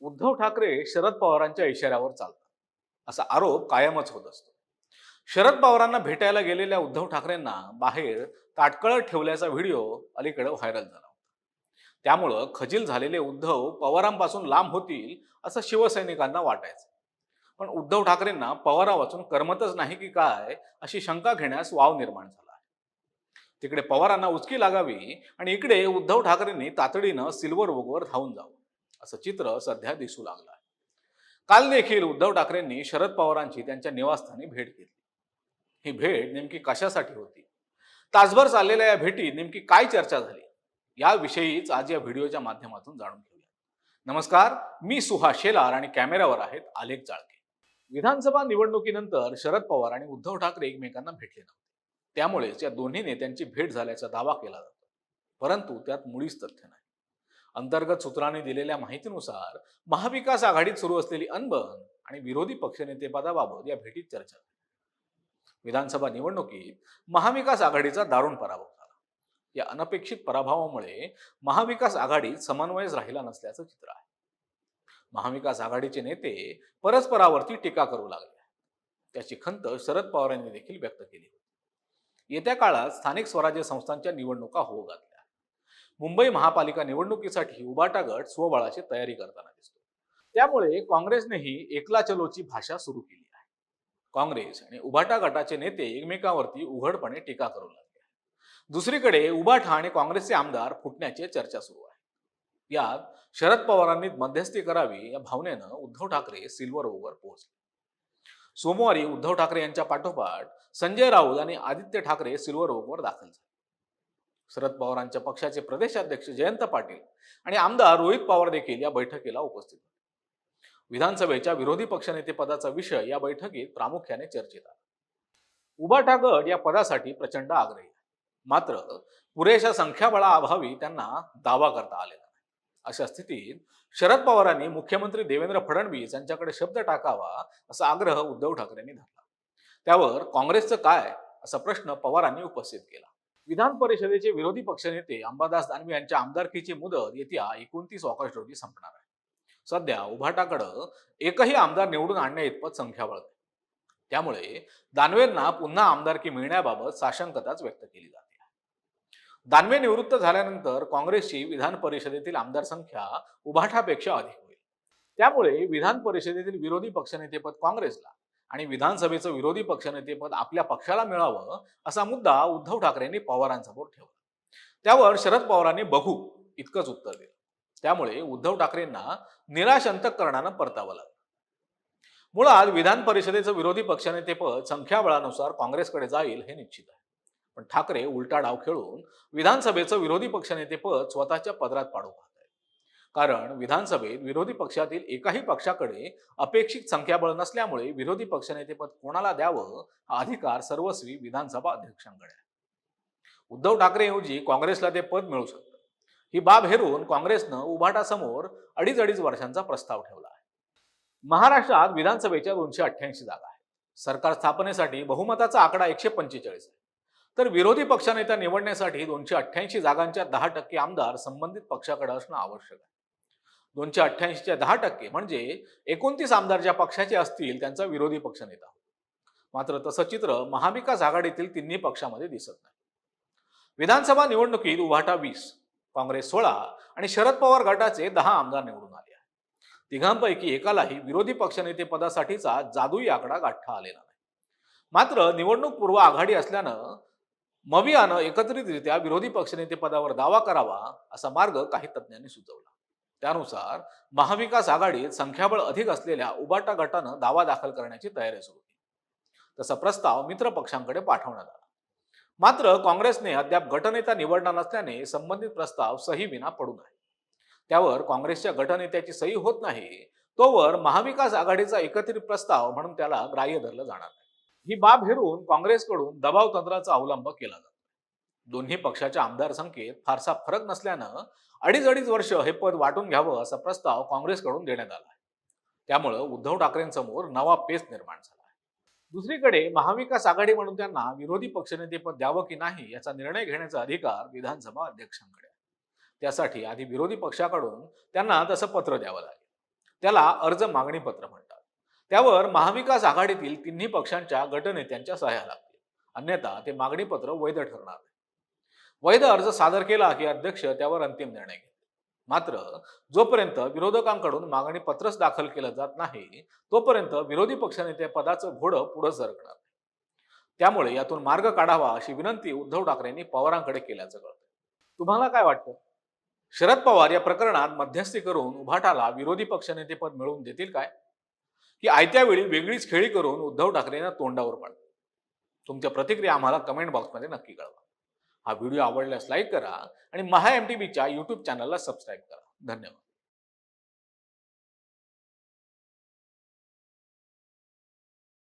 उद्धव ठाकरे शरद पवारांच्या इशाऱ्यावर चालतात. असा आरोप कायमच होत असतो. शरद पवारांना भेटायला गेलेल्या उद्धव ठाकरेंना बाहेर ताटकळत ठेवल्याचा व्हिडिओ अलीकडे व्हायरल झाला होता. त्यामुळं खजील झालेले उद्धव पवारांपासून लांब होतील असं शिवसैनिकांना वाटायचं. पण उद्धव ठाकरेंना पवारा वाचून करमतच नाही की काय अशी शंका घेण्यास वाव निर्माण झाला आहे. तिकडे पवारांना उचकी लागावी आणि इकडे उद्धव ठाकरेंनी तातडीनं सिल्वर वोगवर धावून जावं. असं चित्र सध्या दिसू लागलं आहे. काल देखील उद्धव ठाकरेंनी शरद पवारांची त्यांच्या निवासस्थानी भेट घेतली. ही भेट नेमकी कशासाठी होती? तासभर चाललेल्या या भेटीत नेमकी काय चर्चा झाली? याविषयीच आज या व्हिडिओच्या माध्यमातून जाणून घेऊया. नमस्कार मी सुहास शेलार आणि कॅमेऱ्यावर आहेत आलेख चाळके विधानसभा निवडणुकीनंतर शरद पवार आणि उद्धव ठाकरे एकमेकांना भेटले नव्हते. त्यामुळेच या दोन्ही नेत्यांची भेट झाल्याचा दावा केला जातो. परंतु त्यात मुळीच तथ्य नाही. अंतर्गत सूत्रांनी दिलेल्या माहितीनुसार महाविकास आघाडीत सुरू असलेली अनबन आणि विरोधी पक्षनेतेपदाबाबत या भेटीत चर्चा विधानसभा निवडणुकीत महाविकास आघाडीचा दारुण पराभव झाला. या अनपेक्षित पराभवामुळे महाविकास आघाडीत समन्वयच राहिला नसल्याचं चित्र आहे. महाविकास आघाडीचे नेते परस्परावरती टीका करू लागले त्याची खंत शरद पवार यांनी देखील व्यक्त केली होती. येत्या काळात स्थानिक स्वराज्य संस्थांच्या निवडणुका होऊ घातल्या. मुंबई महापालिका निवडणुकीसाठी उबाटा गट स्वबळाची तयारी करताना दिसतो. त्यामुळे काँग्रेसनेही एकला चलोची भाषा सुरू केली आहे. काँग्रेस आणि उभाटा गटाचे नेते एकमेकांवरती उघडपणे टीका करू लागले दुसरीकडे उबाठा आणि काँग्रेसचे आमदार फुटण्याची चर्चा सुरू आहे. यात शरद पवारांनी मध्यस्थी करावी या भावनेनं उद्धव ठाकरे सिल्वर ओव्हर पोहोचले. सोमवारी उद्धव ठाकरे यांच्या पाठोपाठ संजय राऊत आणि आदित्य ठाकरे सिल्वर ओव्हर दाखल झाले. शरद पवारांच्या पक्षाचे प्रदेशाध्यक्ष जयंत पाटील आणि आमदार रोहित पवार देखील या बैठकीला उपस्थित होते. विधानसभेच्या विरोधी पक्षनेते पदाचा विषय या बैठकीत प्रामुख्याने चर्चेत आला. उबाठा गट या पदासाठी प्रचंड आग्रही मात्र पुरेशा संख्याबळाअभावी त्यांना दावा करता आलेला नाही. अशा स्थितीत शरद पवारांनी मुख्यमंत्री देवेंद्र फडणवीस यांच्याकडे शब्द टाकावा असा आग्रह उद्धव ठाकरेंनी धरला. त्यावर काँग्रेसचं काय असा प्रश्न पवारांनी उपस्थित केला. विधान परिषदेचे विरोधी पक्षनेते अंबादास दानवे यांच्या आमदारकीची मुदत येत्या एकोणतीस ऑगस्ट रोजी संपणार आहे. सध्या उभाटाकडं एकही आमदार निवडून आणण्या इतपत संख्याबळ नाही त्यामुळे दानवेंना पुन्हा आमदारकी मिळण्याबाबत साशंकताच व्यक्त केली जाते. दानवे निवृत्त झाल्यानंतर काँग्रेसची विधान परिषदेतील आमदार संख्या उभाटापेक्षा अधिक होईल. त्यामुळे विधान परिषदेतील विरोधी पक्षनेतेपद काँग्रेसला आणि विधानसभेचं विरोधी पक्षनेतेपद आपल्या पक्षाला मिळावं असा मुद्दा उद्धव ठाकरेंनी पवारांसमोर ठेवला. त्यावर शरद पवारांनी बघू इतकंच उत्तर दिलं. त्यामुळे उद्धव ठाकरेंना निराशंतक अंतकरणानं परतावं लागलं. मुळात विधान परिषदेचं विरोधी पक्षनेतेपद संख्याबळानुसार काँग्रेसकडे जाईल हे निश्चित आहे. पण ठाकरे उलटा डाव खेळून विधानसभेचं विरोधी पक्षनेतेपद स्वतःच्या पदरात पाडू कारण विधानसभेत विरोधी पक्षातील एकाही पक्षाकडे अपेक्षित संख्याबळ नसल्यामुळे विरोधी पक्षनेतेपद कोणाला द्यावं हा अधिकार सर्वस्वी विधानसभा अध्यक्षांकडे आहे. उद्धव ठाकरेऐवजी काँग्रेसला ते पद मिळू शकतं. ही बाब हेरून काँग्रेसनं उभाटासमोर अडीच अडीच वर्षांचा प्रस्ताव ठेवला आहे. महाराष्ट्रात विधानसभेच्या दोनशे अठ्ठ्याऐंशी जागा आहेत. सरकार स्थापनेसाठी बहुमताचा आकडा एकशे पंचेचाळीस आहे. तर विरोधी पक्षनेता निवडण्यासाठी दोनशे अठ्ठ्याऐंशी जागांच्या दहा टक्के आमदार संबंधित पक्षाकडे असणं आवश्यक आहे. दोनशे अठ्ठ्याऐंशीच्या दहा टक्के. म्हणजे एकोणतीस आमदार ज्या पक्षाचे असतील त्यांचा विरोधी पक्षनेता मात्र तसं चित्र महाविकास आघाडीतील तिन्ही पक्षामध्ये दिसत नाही. विधानसभा निवडणुकीत उभाटा वीस काँग्रेस सोळा आणि शरद पवार गटाचे दहा आमदार निवडून आले आहेत. तिघांपैकी एकालाही विरोधी पक्षनेते पदासाठीचा जादुई आकडा गाठता आलेला नाही. मात्र निवडणूक पूर्व आघाडी असल्यानं मवियानं एकत्रितरित्या विरोधी पक्षनेते पदावर दावा करावा असा मार्ग काही तज्ज्ञांनी सुचवला. त्यानुसार महाविकास आघाडीत संख्याबळ अधिक असलेल्या उबाटा गटानं दावा दाखल करण्याची तयारी सुरू केली. तसा प्रस्ताव मित्र पक्षांकडे पाठवण्यात आला. मात्र काँग्रेसने अद्याप गटनेता निवडणार नसल्याने संबंधित प्रस्ताव सही विना पडून आहे त्यावर काँग्रेसच्या गटनेत्याची सही होत नाही तोवर महाविकास आघाडीचा एकत्रित प्रस्ताव म्हणून त्याला ग्राह्य धरलं जाणार नाही. ही बाब हेरून काँग्रेसकडून दबाव तंत्राचा अवलंब केला जातो. दोन्ही पक्षाच्या आमदार संख्येत फारसा फरक नसल्यानं अडीच अडीच वर्ष हे पद वाटून घ्यावं असा प्रस्ताव काँग्रेसकडून देण्यात आला आहे. त्यामुळं उद्धव ठाकरेंसमोर नवा पेच निर्माण झाला आहे. दुसरीकडे महाविकास आघाडी म्हणून त्यांना विरोधी पक्षनेतेपद द्यावं की नाही याचा निर्णय घेण्याचा अधिकार विधानसभा अध्यक्षांकडे आहे. त्यासाठी आधी विरोधी पक्षाकडून त्यांना तसं पत्र द्यावं लागेल. त्याला अर्ज मागणी पत्र म्हणतात. त्यावर महाविकास आघाडीतील तिन्ही पक्षांच्या गटनेत्यांच्या सह्या लागतील. अन्यथा ते मागणी पत्र वैध ठरणार नाही. वैध अर्ज सादर केला की अध्यक्ष त्यावर अंतिम निर्णय घेतील. मात्र जोपर्यंत विरोधकांकडून मागणी पत्रच दाखल केलं जात नाही तोपर्यंत विरोधी पक्षनेते पदाचं घोडं पुढे सरकणार त्यामुळे यातून मार्ग काढावा अशी विनंती उद्धव ठाकरेंनी पवारांकडे केल्याचं कळतं तुम्हाला काय वाटतं? शरद पवार या प्रकरणात मध्यस्थी करून उभाटाला विरोधी पक्षनेतेपद मिळवून देतील काय? की आयत्या वेळी वेगळीच खेळी करून उद्धव ठाकरेंना तोंडावर पाडतील? तुमच्या प्रतिक्रिया आम्हाला कमेंट बॉक्समध्ये नक्की कळवा. हा व्हिडिओ आवडल्यास लाईक करा आणि महा एम टी बीच्या यूट्यूब चॅनलला सबस्क्राईब करा. धन्यवाद.